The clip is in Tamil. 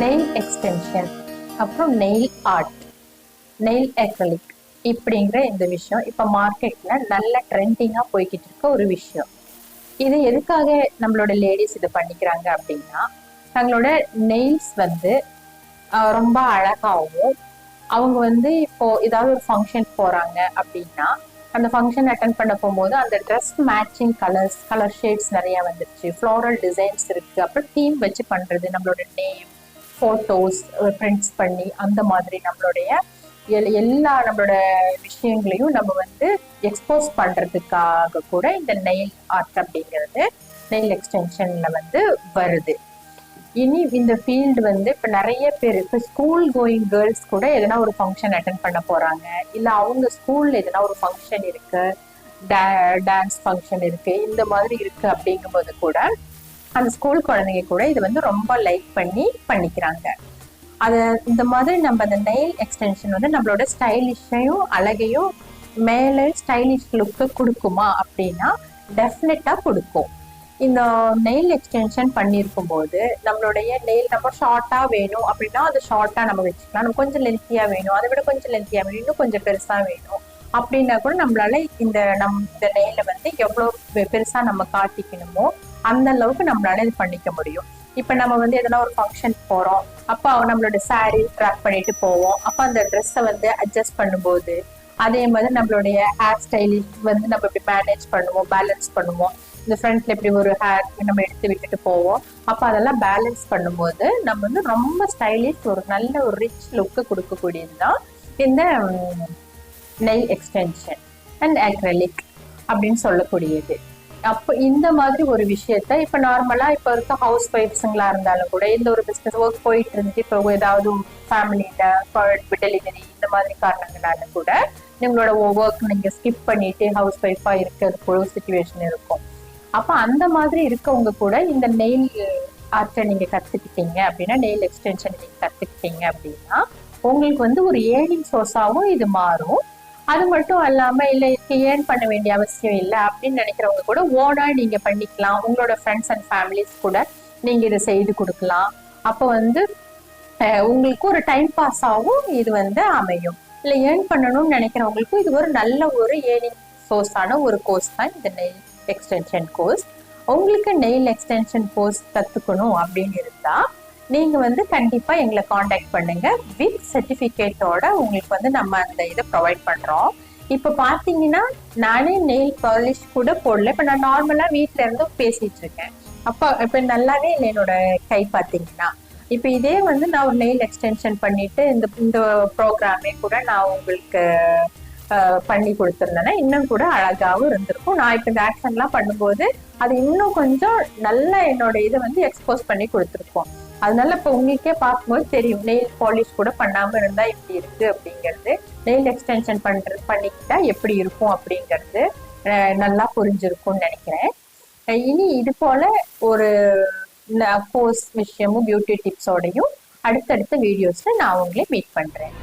நெயில் எக்ஸ்டென்ஷன் அப்புறம் நெயில் ஆர்ட் நெயில் அக்ரலிக் இப்படிங்கிற இந்த விஷயம். இப்போ மார்க்கெட்டில் நல்ல ட்ரெண்டிங்காக போய்கிட்டு இருக்க ஒரு விஷயம். இது எதுக்காக நம்மளோட லேடிஸ் இது பண்ணிக்கிறாங்க அப்படின்னா தங்களோட நெயில்ஸ் வந்து ரொம்ப அழகாகவும் அவங்க வந்து இப்போ ஏதாவது ஒரு ஃபங்க்ஷன் போகிறாங்க அப்படின்னா அந்த ஃபங்க்ஷன் அட்டன் பண்ண போகும்போது அந்த dress matching colours colour shades நிறையா வந்துருச்சு. ஃப்ளோரல் டிசைன்ஸ் இருக்குது அப்புறம் தீம் வச்சு பண்ணுறது நம்மளோட நேம் ஃபோட்டோஸ் பிரிண்ட்ஸ் பண்ணி அந்த மாதிரி நம்மளுடைய எல்- எல்லா நம்மளோட விஷயங்களையும் நம்ம வந்து எக்ஸ்போஸ் பண்றதுக்காக கூட இந்த நெயில் ஆர்ட் அப்படிங்கிறது நெயில் எக்ஸ்டென்ஷன்ல வந்து வருது. இனி இந்த ஃபீல்டு வந்து இப்போ நிறைய பேர் இப்போ ஸ்கூல் கோயிங் கேர்ள்ஸ் கூட எதனா ஒரு ஃபங்க்ஷன் அட்டன் பண்ண போறாங்க. இல்லை அவங்க ஸ்கூல்ல எதனா ஒரு ஃபங்க்ஷன் இருக்கு. டான்ஸ் ஃபங்க்ஷன் இருக்கு. இந்த மாதிரி இருக்கு அப்படிங்கும்போது கூட அந்த ஸ்கூல் குழந்தைங்க கூட இது வந்து ரொம்ப லைக் பண்ணி பண்ணிக்கிறாங்க. அது இந்த மாதிரி நம்ம அந்த நெயில் எக்ஸ்டென்ஷன் வந்து நம்மளோட ஸ்டைலிஷையும் அழகையும் மேலே ஸ்டைலிஷ் லுக்கு கொடுக்குமா அப்படின்னா டெஃபினட்டாக கொடுக்கும். இந்த நெயில் எக்ஸ்டென்ஷன் பண்ணியிருக்கும் போது நம்மளுடைய நெயில் நம்ம ஷார்ட்டாக வேணும் அப்படின்னா அது ஷார்ட்டாக நம்ம வச்சுக்கலாம். நம்ம கொஞ்சம் லென்த்தியாக வேணும். அதை விட கொஞ்சம் லென்த்தியாக வேணும். இன்னும் கொஞ்சம் பெருசாக வேணும். அப்படின்னா கூட நம்மளால இந்த நம் இந்த நெயில வந்து எவ்வளோ பெருசா நம்ம காட்டிக்கணுமோ அந்த அளவுக்கு நம்மளால இது பண்ணிக்க முடியும். இப்ப நம்ம வந்து எதனா ஒரு ஃபங்க்ஷன் போறோம். அப்போ நம்மளோட சாரி ட்ராக் பண்ணிட்டு போவோம். அப்போ அந்த ட்ரெஸ்ஸை வந்து அட்ஜஸ்ட் பண்ணும்போது அதே மாதிரி நம்மளுடைய ஹேர் ஸ்டைலிஷ் வந்து நம்ம இப்படி மேனேஜ் பண்ணுவோம் பேலன்ஸ் பண்ணுவோம். இந்த ஃப்ரண்ட்ல இப்படி ஒரு ஹேர் நம்ம எடுத்து விட்டுட்டு போவோம். அப்போ அதெல்லாம் பேலன்ஸ் பண்ணும்போது நம்ம வந்து ரொம்ப ஸ்டைலிஷ் ஒரு நல்ல ஒரு ரிச் லுக்கு கொடுக்கக்கூடியது தான் இந்த நெயில் எக்ஸ்டென்ஷன் அண்ட் அக்ரலிக் அப்படின்னு சொல்லக்கூடியது. அப்போ இந்த மாதிரி ஒரு விஷயத்த இப்போ நார்மலாக இப்போ இருக்க ஹவுஸ் ஒய்ஃப்ஸுங்களா இருந்தாலும் கூட எந்த ஒரு பிசினஸ் ஒர்க் போயிட்டு இருந்துச்சு இப்போ ஏதாவது ஃபேமிலியில் டெலிவரி இந்த மாதிரி காரணங்களால கூட உங்களோட ஒர்க் நீங்கள் ஸ்கிப் பண்ணிட்டு ஹவுஸ் ஒய்ஃபா இருக்கிறது சுச்சுவேஷன் இருக்கும். அப்போ அந்த மாதிரி இருக்கவங்க கூட இந்த நெயில் ஆர்ட்டை நீங்கள் கற்றுக்கிட்டீங்க அப்படின்னா நெயில் எக்ஸ்டென்ஷன் நீங்கள் கற்றுக்கிட்டீங்க அப்படின்னா உங்களுக்கு வந்து ஒரு ஏர்னிங் சோர்ஸாகவும் இது மாறும். அது மட்டும் அல்லாம இல்ல இதுக்கு ஏர்ன் பண்ண வேண்டிய அவசியம் இல்லை அப்படின்னு நினைக்கிறவங்க கூட ஓனா நீங்க பண்ணிக்கலாம். உங்களோட ஃப்ரெண்ட்ஸ் அண்ட் ஃபேமிலிஸ் கூட நீங்க இதை செய்து கொடுக்கலாம். அப்போ வந்து உங்களுக்கு ஒரு டைம் பாஸ் ஆகும் இது வந்து அமையும். இல்ல ஏர்ன் பண்ணணும்னு நினைக்கிறவங்களுக்கும் இது ஒரு நல்ல ஒரு ஏர்னிங் சோர்ஸான ஒரு கோர்ஸ் தான் இந்த நெயில் எக்ஸ்டென்ஷன் கோர்ஸ் உங்களுக்கு நெயில் எக்ஸ்டென்ஷன் கோர்ஸ் கத்துக்கணும் அப்படின்னு இருந்தா நீங்க வந்து கண்டிப்பா எங்களை காண்டாக்ட் பண்ணுங்க. வித் சர்டிபிகேட்டோட உங்களுக்கு வந்து நம்ம அந்த இதை ப்ரொவைட் பண்றோம். இப்ப பாத்தீங்கன்னா நானே நெயில் பாலிஷ் கூட போடல. இப்ப நான் நார்மலா வீட்டில் இருந்து பேசிட்டு இருக்கேன். அப்ப இப்ப நல்லாவே இல்லை என்னோட கை பாத்தீங்கன்னா. இப்ப இதே வந்து நான் ஒரு நெயில் எக்ஸ்டென்ஷன் பண்ணிட்டு இந்த இந்த ப்ரோக்ராமே கூட நான் உங்களுக்கு பண்ணி கொடுத்துருந்தேன்னா இன்னும் கூட அழகாகவும் இருந்திருக்கும். நான் இப்போ இந்த ஆக்ஷன்லாம் பண்ணும்போது அது இன்னும் கொஞ்சம் நல்லா என்னோட இதை வந்து எக்ஸ்போஸ் பண்ணி கொடுத்துருக்கோம். அதனால இப்போ உங்களுக்கே பார்க்கும்போது தெரியும் நெயில் பாலிஷ் கூட பண்ணாம இருந்தா எப்படி இருக்கு அப்படிங்கிறது. நெயில் எக்ஸ்டென்ஷன் பண்ற பண்ணிக்கிட்டா எப்படி இருக்கும் அப்படிங்கிறது நல்லா புரிஞ்சிருக்கும்னு நினைக்கிறேன். இனி இது போல ஒரு கோர்ஸ் விஷயமும் பியூட்டி டிப்ஸோடையும் அடுத்தடுத்த வீடியோஸ்ல நான் உங்களை மீட் பண்றேன்.